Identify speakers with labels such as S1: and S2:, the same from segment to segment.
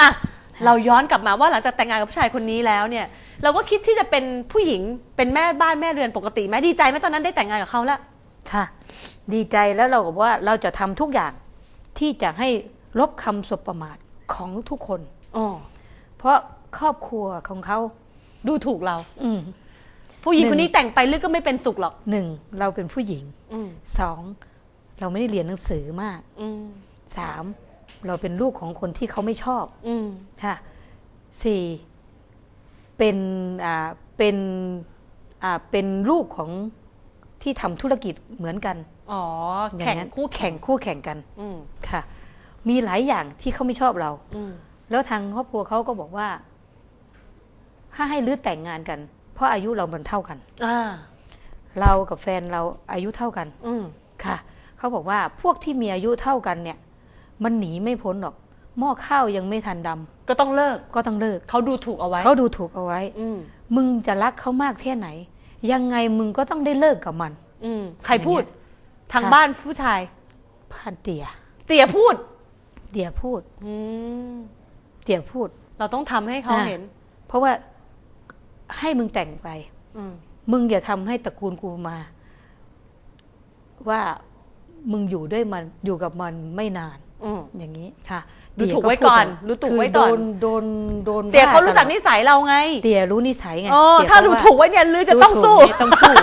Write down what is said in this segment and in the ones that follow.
S1: อะเราย้อนกลับมาว่าหลังจากแต่งงานกับผู้ชายคนนี้แล้วเนี่ย เราก็คิดที่จะเป็นผู้หญิงเป็นแม่บ้านแม่เรือนปกติไหมดีใจไหมตอนนั้นได้แต่งงานกับเขาแล้ว
S2: ค่ะ ดีใจแล้วเราก็บอกว่าเราจะทำทุกอย่างที่จะให้ลบคำสบประมาทของทุกคน
S1: อ๋อ
S2: เพราะครอบครัวของเขา
S1: ดูถูกเรา
S2: อืม
S1: ผู้หญิง
S2: หนึ่ง
S1: คนนี้แต่งไปลึกก็ไม่เป็นสุขหรอก
S2: หนึ่งเราเป็นผู้หญิง
S1: อืม
S2: สองเราไม่ได้เรียนหนังสือมาก
S1: อืม
S2: สาม เราเป็นลูกของคนที่เขาไม่ชอบ
S1: อืม
S2: ค่ะสี่เป็นอ่าเป็นอ่าเป็นลูกของที่ทำธุรกิจเหมือนกัน
S1: อ๋อ
S2: อย่า
S1: แข่ง
S2: นั้น
S1: คู่แข่
S2: แข่
S1: ง
S2: งคู่แข่งกัน
S1: อืม
S2: ค่ะ มีหลายอย่างที่เขาไม่ชอบเรา
S1: อืม
S2: แล้วทางครอบครัวเขาก็บอกว่า ถ้าให้รื้อแต่งงานกัน เพราะอายุเรามันเท่ากัน
S1: อ่า
S2: เรากับแฟนเราอายุเท่ากัน
S1: อืม
S2: ค่ะเขาบอกว่าพวกที่มีอายุเท่ากันเนี่ย มันหนีไม่พ้นหรอก หม้อข้าวยังไม่ทันดำ
S1: ก็ต้องเลิก
S2: ก็ต้องเลิก
S1: เขาดูถูกเอาไว้
S2: เขาดูถูกเอาไว้
S1: อืม
S2: มึงจะรักเขามากแค่ไหน ยังไงมึงก็ต้องได้เลิกกับมัน
S1: อืมใครพูด
S2: อย่างเงี้ย
S1: ทาง
S2: ค่ะ
S1: บ้านผู้ชาย
S2: ผ่านเตี่ย
S1: เตี๋ยพูด
S2: เตี่ยพูด
S1: อืม
S2: เตี่ยพูด
S1: เราต้องทำให้เขา
S2: อ่า
S1: เห็น
S2: เพราะว่าให้มึงแต่งไป
S1: อืม
S2: มึงอย่าทำให้ตระกูลกูมา ว่ามึงอยู่ด้วยมันอยู่กับมันไม่นาน
S1: อืม
S2: อย่างนี้ค่ะ
S1: ดูถูก
S2: เตี๋ย
S1: ไว้ก่อน
S2: พูด
S1: รู้ถูก
S2: คือ
S1: ไว้ก่อน
S2: โดนโดนโดน
S1: เตี๋ยเขารู้จัก
S2: ว่ตลอด
S1: นิสัยเราไง
S2: เตี๋ยรู้นิสัยไง
S1: อ๋อ
S2: เตี๋ย
S1: ถ้า
S2: เข
S1: ดู
S2: ว่
S1: ถูกไว้เนี่ยลือจะต้อง
S2: ดู
S1: สู้
S2: ถูกเนี่ยต้องสู้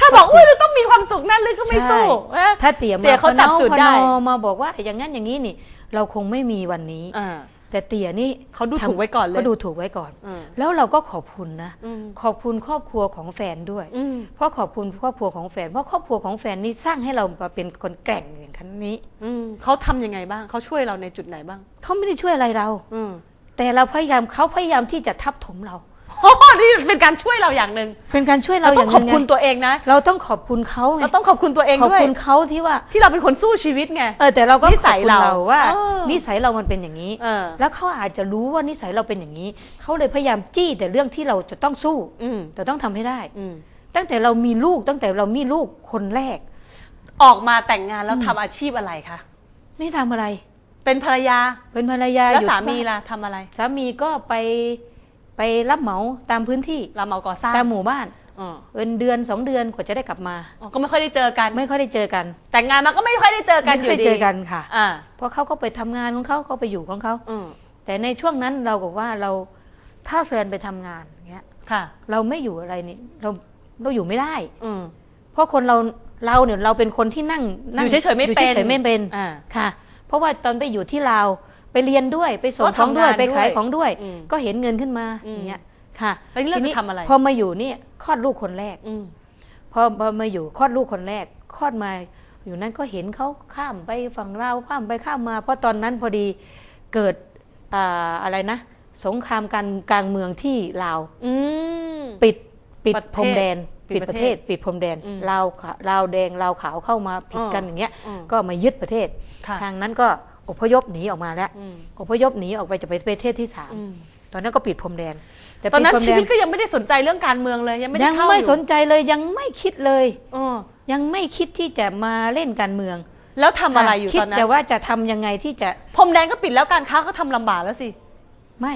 S1: ถ้าบอกว่าลือต้องมีความสุขนั่นลือก็ไม่สู้
S2: ใช่
S1: นะ
S2: ถ้าเตี๋ย
S1: เตี๋
S2: มาย
S1: เขาจับจุดได้
S2: พนอมาบอกว่าอย่างนั้นอย่างนี้นี่ เราคงไม่มีวันนี้
S1: อ่า
S2: แต่เตี๋ยนี่
S1: เขาดูถูกไว้ก่อนเลย
S2: เขาดูถูกไว้ก่อน
S1: อืม
S2: แล้วเราก็ขอบคุณนะ
S1: อืม
S2: ขอบคุณครอบครัวของแฟนด้วย
S1: อืม
S2: เพราะขอบคุณครอบครัวของแฟน เพราะครอบครัวของแฟนนี่สร้างให้เรามาเป็นคนแกร่งอย่างคันนี้
S1: อืมเขาทำยังไงบ้างเขาช่วยเราในจุดไหนบ้าง
S2: เขาไม่ได้ช่วยอะไรเรา
S1: อืม
S2: แต่เราพยายามเขาพยายามที่จะทับถมเรา
S1: โอ้นี่เป็นการช่วยเราอย่างหนึ่ง
S2: เป็นการช่วย
S1: เรา
S2: เราอ
S1: ต้อง
S2: ย่าง
S1: ขอบ
S2: หนึ่
S1: คุณ
S2: ไง
S1: ตัวเองนะ
S2: เราต้องขอบคุณเขาไง
S1: เราต้องขอบคุณตัวเอง
S2: ขอบ
S1: ด้วย
S2: คุณเขาที่ว่า
S1: ที่เราเป็นคนสู้ชีวิตไง
S2: เออแต่เราก็
S1: นิสัย
S2: ขอบคุณ
S1: เรา
S2: ว่า
S1: เออ
S2: นิสัยเรามันเป็นอย่างนี้
S1: เออ
S2: แล้วเขาอาจจะรู้ว่านิสัยเราเป็นอย่างนี้ เขาเลยพยายามจี้แต่เรื่องที่เราจะต้องสู้
S1: อืม
S2: แต่ต้องทำให้ได้
S1: อืม
S2: ตั้งแต่เรามีลูกตั้งแต่เรามีลูกคนแรก
S1: ออกมาแต่งงานแล้วทำอาชีพอะไรคะ
S2: ไม่ทำอะไร
S1: เป็นภรรยา
S2: เป็นภรรยา
S1: แล้ว
S2: อยู่
S1: สา
S2: ที่
S1: มี
S2: บ้น
S1: ล่ะทำอะไร
S2: สามีก็ไป ไปรับเหมาตามพื้นที่
S1: เราเมาก่อสร้าง
S2: ตามหมู่บ้าน
S1: อ๋อ
S2: เป็นเดือนสองเดือนกว่าจะได้กลับมา
S1: อ๋อก็ไม่ค่อยได้เจอกัน
S2: ไม่ค่อยได้เจอกัน
S1: แต่งงานมาก็ไม่ค่อยได้เจอกัน
S2: ไม่
S1: อ
S2: ค่
S1: ยู่
S2: อย
S1: ดี
S2: เจอกันค่ะ
S1: อ่า
S2: เพราะเขาก็ไปทำงานของเขาเขาไปอยู่ของเขา
S1: อืม
S2: แต่ในช่วงนั้นเราบอกว่าเราถ้าแฟนไปทำงานอย่างเงี้ย
S1: ค่ะ
S2: เราไม่อยู่อะไรนี่เราเราอยู่ไม่ได้
S1: อืม
S2: เพราะคนเราเราเนี่ยเราเป็นคนที่นั่งนั่ง
S1: อยู่เฉยๆไม่
S2: อยู่
S1: เป็น
S2: เฉยๆไม่เป็น
S1: อ่า
S2: ค่ะ เพราะว่าตอนไปอยู่ที่ลาว ไปเรียนด้วยไปส่ง
S1: ก็
S2: ของด้วย
S1: ทำงาน
S2: ไปขาย
S1: ด้วย
S2: ของด้วย
S1: อืม
S2: ก็เห็นเงินขึ้นมา
S1: อืม
S2: อย่างเงี้ยค่ะ
S1: แล้วนี่เรา
S2: ที
S1: จะทำอะไร
S2: พอมาอยู่เนี่ยคลอดลูกคนแรก
S1: อืม
S2: พอพอมาอยู่คลอดลูกคนแรกคลอดมา อยู่นั้นก็เห็นเขาข้ามไปฝั่งลาวข้ามไปข้ามมา เพราะตอนนั้นพอดีเกิดอ่าอะไรนะ สงครามการกลางเมืองที่ลาว
S1: อืม
S2: ปิดปิด
S1: ประเทศ
S2: พรมแดน
S1: ปิ
S2: ปิ
S1: ด
S2: ด
S1: ป
S2: ประระ
S1: เท
S2: เท
S1: ศ
S2: ศปิดพรมแดน
S1: อืม
S2: ลาวขาลาวแดงลาวขาวเข้ามาผิดกัน
S1: อ่า
S2: อย่างเงี้ย
S1: อืม
S2: ก็มายึดประเทศ
S1: ค่ะ
S2: ทางนั้นก็ อพยพหนีออกมาแล้ว
S1: อืม
S2: อพยพหนีออกไปจะไปประเทศที่สาม
S1: อืม
S2: ตอนนั้นก็ปิดพรมแดนแต่
S1: ตอนนั้น
S2: ปิดพรม
S1: ชี
S2: แด
S1: วิตก็ยังไม่ได้สนใจเรื่องการเมืองเลยยังไม่ได้
S2: ยัง
S1: เข้า
S2: ไม่
S1: อยู่
S2: สนใจเลยยังไม่คิดเลย
S1: เออ
S2: ยังไม่คิดที่จะมาเล่นการเมือง
S1: แล้วทำอะไรอยู่
S2: คิด
S1: ตอนนั้น
S2: แต่ว่าจะทำยังไงที่จะ
S1: พรมแดนก็ปิดแล้วการค้าก็ทำลำบากแล้วสิ
S2: ไม่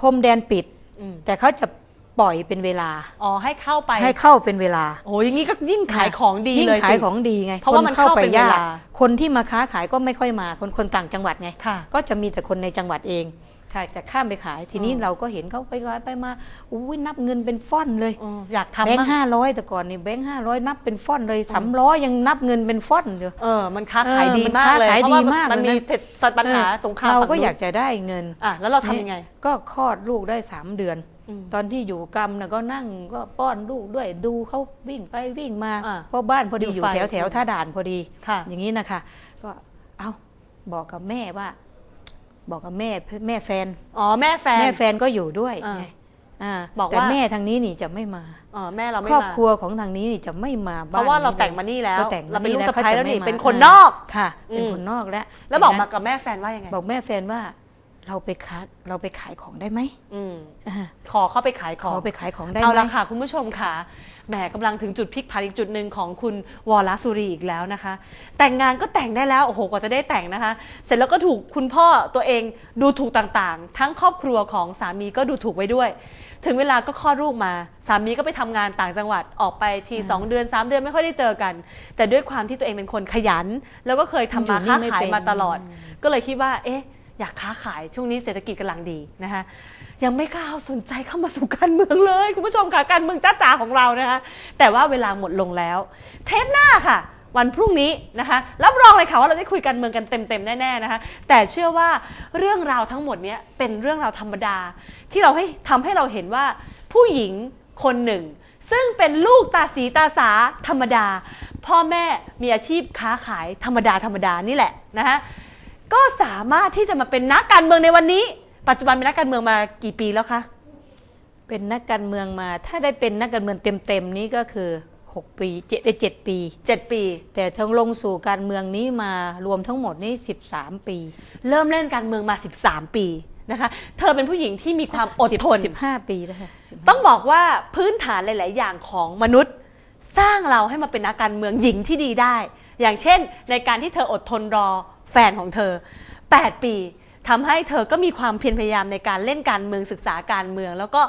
S2: พรมแดนปิด
S1: อืม
S2: แต่เขาจะ ปล่อยเป็นเวลา
S1: อ๋อให้เข้าไป
S2: ให้เข้าเป็นเวลา
S1: โอ้ยอย่างนี้ก็ยิ่งขายของดี
S2: ยิ่ง
S1: เลย
S2: ขาย
S1: สิ
S2: ของดีไง
S1: เพราะว่ามันเข้าเป็นเวลา
S2: คนที่มาค้าขายก็ไม่ค่อยมาคนคนต่างจังหวัดไง
S1: ค่ะ
S2: ก็จะมีแต่คนในจังหวัดเองค่ะจะข้ามไปขายทีนี้
S1: อืม
S2: เราก็เห็นเขาไปขายไปมาอุ้ยนับเงินเป็นฟ่อนเลย
S1: เอออยากทำ
S2: แบง
S1: บ้า
S2: ค์
S1: ง
S2: ห้าร้อยแต่ก่อนนี่แบงค์ห้าร้อยนับเป็นฟ่อนเลยสามร้อยยังนับเงินเป็นฟ่อนอยู่
S1: เออมันค้าขาย
S2: เออ
S1: ดี
S2: มัน
S1: มากเลย
S2: ค้าขาย
S1: เพราะว่า
S2: ดีมาก
S1: มันมี
S2: เลยนะ
S1: ปัญหา
S2: เออ
S1: สงคราม
S2: เราก็
S1: ฝั่งนู้น
S2: อยากจะได้เงิน
S1: อะแล้วเราทำยังไง
S2: ก็คลอดลูกได้สามเดือน
S1: อืม
S2: ตอนที่อยู่กรรมนะก็นั่งก็ป้อนลูกด้วยดูเขาวิ่งไปวิ่งมา
S1: อ่า
S2: เพราะบ้านพอดี
S1: ดู
S2: อยู่
S1: ไฟ
S2: แถวแถวท่าด่านพอดี
S1: ค่ะ
S2: อย่างนี้นะคะ ก็เอาบอกกับแม่ว่า บอกกับแม่แม่แฟน
S1: อ๋อแม่แฟน
S2: แม่แฟนก็อยู่ด้วย
S1: อ่า
S2: ไงอ่า
S1: บอก
S2: แต่
S1: ว่า
S2: แม่ทางนี้นี่จะไม่มา
S1: อ๋อแม่เราไม่
S2: ครอบ
S1: มา
S2: ครัวของทางนี้นี่จะไม่มา
S1: เพ
S2: บ้าน
S1: ราะว่าเรา
S2: ลย
S1: แต่งมานี่แล้ว
S2: เราแต่ง
S1: เราเป็นลูก
S2: แว
S1: สะใภ้แล้วนี่
S2: ขาจะไม่มา
S1: เป็นคนนอก
S2: ค่ะ เป็น
S1: อืม
S2: คนนอกแล้ว
S1: แล้วบอก
S2: ย่ง
S1: มา
S2: นั้น
S1: กับแม่แฟนว่ายังไง
S2: บอกแม่แฟนว่า เราไปค้าเราไปขายของได้ไหม
S1: อืม
S2: อ่า
S1: ขอเข้าไปขายข
S2: ข
S1: อ
S2: องไปขายของได้
S1: เอา
S2: ไหม
S1: ละค่ะ คุณผู้ชมค่ะแหมกำลังถึงจุดพลิกผันอีกจุดหนึ่งของคุณวอลสุรีอีกแล้วนะคะ แต่งงานก็แต่งได้แล้วโอ้โหกว่าจะได้แต่งนะคะ เสร็จแล้วก็ถูกคุณพ่อตัวเองดูถูกต่างๆ ทั้งครอบครัวของสามีก็ดูถูกไว้ด้วย ถึงเวลาก็คลอดลูกมา สามีก็ไปทำงานต่างจังหวัดออกไปทีสองเดือนสามเดือนไม่ค่อยได้เจอกัน แต่ด้วยความที่ตัวเองเป็นคนขยัน แล้วก็เคยทำมา
S2: อยู่นี่
S1: ค้า
S2: ไม่
S1: ขาย
S2: เป็น
S1: มาตลอด ก็เลยคิดว่า เอ๊ะ อยากค้าขายช่วงนี้เศรษฐกิจกำลังดีนะคะยังไม่กล้าสนใจเข้ามาสู่การเมืองเลย คุณผู้ชมค่ะการเมืองจ้าจ๋าของเรานะคะแต่ว่าเวลาหมดลงแล้ว เทปหน้าค่ะ วันพรุ่งนี้นะคะรับรองเลยค่ะว่าเราได้คุยการเมืองกันเต็มๆแน่ๆนะคะแต่เชื่อว่าเรื่องราวทั้งหมดเนี้ยเป็นเรื่องราวธรรมดา ที่เราให้ทำให้เราเห็นว่าผู้หญิงคนหนึ่งซึ่งเป็นลูกตาสีตาสาธรรมดา พ่อแม่มีอาชีพค้าขายธรรมดาธรรมดานี่แหละนะคะ ก็สามารถที่จะมาเป็นนักการเมืองในวันนี้ ปัจจุบันเป็นนักการเมืองมากี่ปีแล้วคะ
S2: เป็นนักการเมืองมา ถ้าได้เป็นนักการเมืองเต็มๆนี้ก็คือ 6 ปีเจ็ดได้เจ็ดปี
S1: 7 ปี
S2: แต่ทั้งลงสู่การเมืองนี้มารวมทั้งหมดนี่13 ปี
S1: เริ่มเล่นการเมืองมา 13 ปีนะคะ เธอเป็นผู้หญิงที่มีความอดทน
S2: สิบห้าปีแล้วค่ะ15
S1: ต้องบอกว่าพื้นฐานหลาย ๆ อย่างของมนุษย์ สร้างเราให้มาเป็นนักการเมืองหญิงที่ดีได้ อย่างเช่น ในการที่เธออดทนรอ แฟนของเธอ 8 ปีทำให้เธอก็มีความเพียรพยายามในการเล่นการเมืองศึกษาการเมือง แล้วก็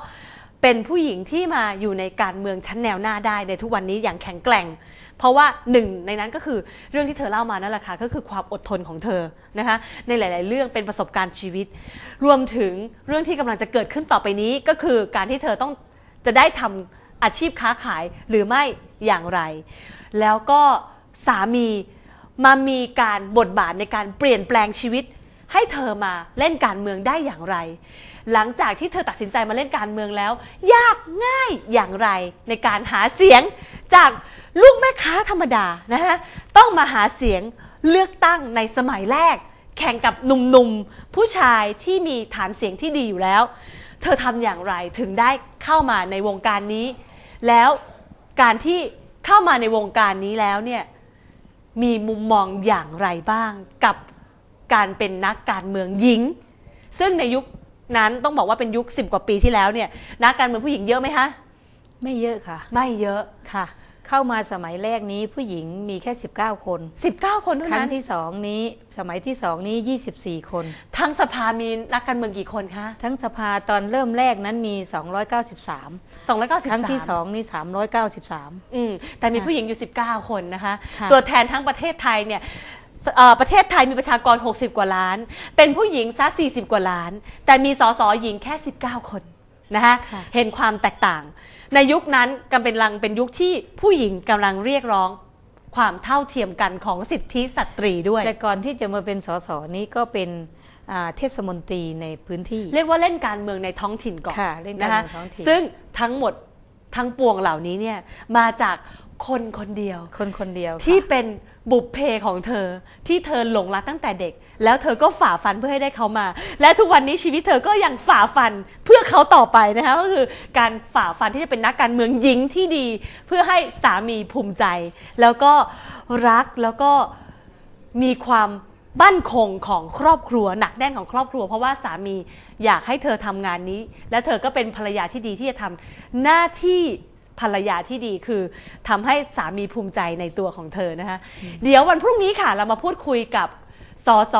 S1: เป็นผู้หญิงที่มาอยู่ในการเมืองชั้นแนวหน้าได้ในทุกวันนี้อย่างแข็งแกร่ง เพราะว่าหนึ่งในนั้นก็คือเรื่องที่เธอเล่ามานั่นแหละค่ะก็คือความอดทนของเธอนะคะในหลาย ๆ เรื่องเป็นประสบการณ์ชีวิต รวมถึงเรื่องที่กำลังจะเกิดขึ้นต่อไปนี้ก็คือการที่เธอต้องจะได้ทำอาชีพค้าขายหรือไม่อย่างไร แล้วก็สามี มามีการบทบาทในการเปลี่ยนแปลงชีวิต ให้เธอมาเล่นการเมืองได้อย่างไร หลังจากที่เธอตัดสินใจมาเล่นการเมืองแล้ว ยากง่ายอย่างไรในการหาเสียงจากลูกแม่ค้าธรรมดานะฮะต้องมาหาเสียงเลือกตั้งในสมัยแรก แข่งกับหนุ่มๆ ผู้ชายที่มีฐานเสียงที่ดีอยู่แล้ว เธอทำอย่างไรถึงได้เข้ามาในวงการนี้ แล้วการที่เข้ามาในวงการนี้แล้วเนี่ย มีมุมมองอย่างไรบ้างกับการเป็นนักการเมืองหญิง ซึ่งในยุคนั้นต้องบอกว่าเป็นยุค 10 กว่าปีที่แล้วเนี่ยนักการเมืองผู้หญิงเยอะไหมคะ
S2: ไม่เยอะค่ะ
S1: ไม่เยอะ
S2: ค่ะ เข้ามาสมัยแรกนี้ผู้หญิงมีแค่ 19 คน
S1: 19 คนเท่า
S2: ครั้ง
S1: นั้น
S2: ที่สองนี้สมัยที่สองนี้ 24 คน
S1: ทั้งสภามีนักการเมืองกี่คนคะ
S2: ทั้งสภาตอนเริ่มแรกนั้นมี 293
S1: 293
S2: ครั้งที่สองนี่393
S1: อืมแต่มี
S2: ค่ะ
S1: ผู้หญิงอยู่ 19 คนนะคะ
S2: ค่ะ
S1: ตัวแทนทั้งประเทศไทยเนี่ยสเอ่อประเทศไทยมีประชากร 60 กว่าล้าน เป็นผู้หญิงซะ40 กว่าล้าน แต่มีสสหญิงแค่ 19 คน นะคะ
S2: ค่ะ
S1: เห็นความแตกต่าง ในยุคนั้นกำเป็นลังเป็นยุคที่ผู้หญิงกำลังเรียกร้องความเท่าเทียมกันของสิทธิสตรีด้วย
S2: แต่ก่อนที่จะมาเป็นสสนี้ก็เป็นอ่าเทศมนตรีในพื้นที่
S1: เรียกว่าเล่นการเมืองในท้องถิ่นก่อน
S2: ค่ะเล่นการเมืองท้องถิ่น
S1: ซึ่งทั้งหมดทั้งปวงเหล่านี้เนี่ยมาจากคนคนเดียว
S2: คนคนเดียวค่ะ
S1: ที่เป็น บุพเพของเธอที่เธอหลงรักตั้งแต่เด็ก แล้วเธอก็ฝ่าฟันเพื่อให้ได้เขามา และทุกวันนี้ชีวิตเธอก็ยังฝ่าฟันเพื่อเขาต่อไปนะคะก็คือการฝ่าฟันที่จะเป็นนักการเมืองหญิงที่ดี เพื่อให้สามีภูมิใจ แล้วก็รักแล้วก็มีความมั่นคงของครอบครัวหนักแน่นของครอบครัว เพราะว่าสามีอยากให้เธอทำงานนี้ และเธอก็เป็นภรรยาที่ดีที่จะทำหน้าที่ ภรรยาที่ดีคือทำให้สามีภูมิใจในตัวของเธอนะคะเดี๋ยววันพรุ่งนี้ค่ะเรามาพูดคุยกับ สส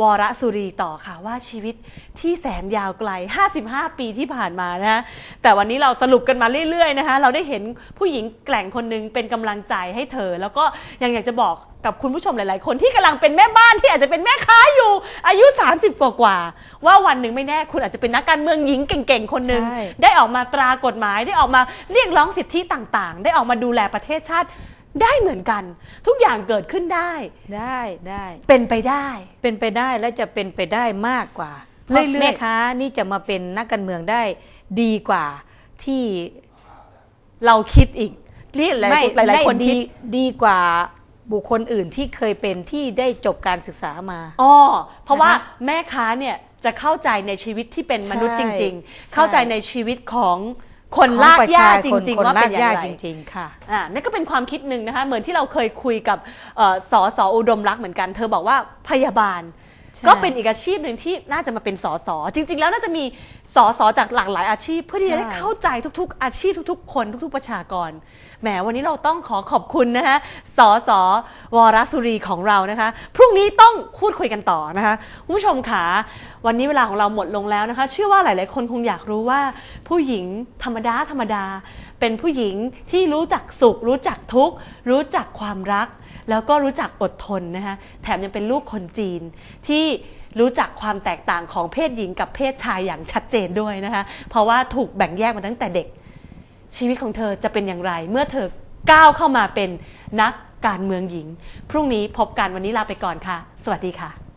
S1: วรสุรีต่อค่ะว่าชีวิตที่แสนยาวไกล 55 ปีที่ผ่านมานะคะแต่วันนี้เราสรุปกันมาเรื่อยๆนะคะ เราได้เห็นผู้หญิงแกร่งคนหนึงเป็นกำลังใจให้เธอ แล้วก็ยังอยากจะบอกกับคุณผู้ชมหลายๆ คนที่กำลังเป็นแม่บ้านที่อาจจะเป็นแม่ค้าอยู่ อายุ 30 กว่ากว่าๆว่าวันหนึ่งไม่แน่คุณอาจจะเป็นนักการเมืองหญิงเก่งๆ คนหนึ่ง
S2: ใช่
S1: ได้ออกมาตรากฎหมายได้ออกมาเรียกร้องสิทธิต่างๆ ได้ออกมาดูแลประเทศชาติ ได้เหมือนกัน ทุกอย่างเกิดขึ้นได้
S2: ได้ได้
S1: เป็นไปได้
S2: เป็นไปได้และจะเป็นไปได้มากกว่า
S1: เรื่อยๆ
S2: พาะแม่ค้านี่จะมาเป็นนักการเมืองได้ดีกว่าที่
S1: เราคิดอีกนี่หลาย
S2: ไม่
S1: หลายหลาย
S2: ได้
S1: คน
S2: ดี
S1: คิด
S2: ดีกว่าบุคคลอื่นที่เคยเป็นที่ได้จบการศึกษามา
S1: อ๋อเพราะว่า
S2: นะคะ
S1: แม่ค้าเนี่ยจะเข้าใจในชีวิตที่เป็นมนุษย์จ
S2: ใช่
S1: ริงๆ
S2: ใช่
S1: เข้าใจในชีวิตของ คน
S2: ของ
S1: ลาก
S2: ประ
S1: หญ้า
S2: ช
S1: จ
S2: คน
S1: ริง
S2: คน
S1: ๆว่า
S2: ลา
S1: เป็
S2: ก
S1: นอย่า
S2: หญ้าง
S1: ไร
S2: จริงๆค่ะ
S1: อ่านั่นก็เป็นความคิดหนึ่งนะคะ เหมือนที่เราเคยคุยกับเอ่อสอสออุดมรักษ์เหมือนกัน เธอบอกว่าพยาบาล
S2: ใช่
S1: ก็เป็นอีกอาชีพหนึ่งที่น่าจะมาเป็นสสจริง ๆ แล้วน่าจะมีสสจากหลากหลายอาชีพ เพื่อที่จะได้
S2: ใช่
S1: เข้าใจทุก ๆ อาชีพทุก ๆ คนทุก ๆ ประชากรแหมวันนี้เราต้องขอขอบคุณนะคะสสวรสุรีของเรานะคะ พรุ่งนี้ต้องพูดคุยกันต่อนะคะคุณผู้ชมขาวันนี้เวลาของเราหมดลงแล้วนะคะ เชื่อว่าหลาย ๆ คนคงอยากรู้ว่า ผู้หญิงธรรมดาธรรมดา เป็นผู้หญิงที่รู้จักสุข รู้จักทุกข์ รู้จักความรัก แล้วก็รู้จักอดทนนะคะแถมยังเป็นลูกคนจีนที่รู้จักความแตกต่างของเพศหญิงกับเพศชายอย่างชัดเจนด้วยนะคะเพราะว่าถูกแบ่งแยกมาตั้งแต่เด็ก ชีวิตของเธอจะเป็นอย่างไร เมื่อเธอก้าวเข้ามาเป็นนักการเมืองหญิง พรุ่งนี้พบกันวันนี้ลาไปก่อนค่ะ สวัสดีค่ะ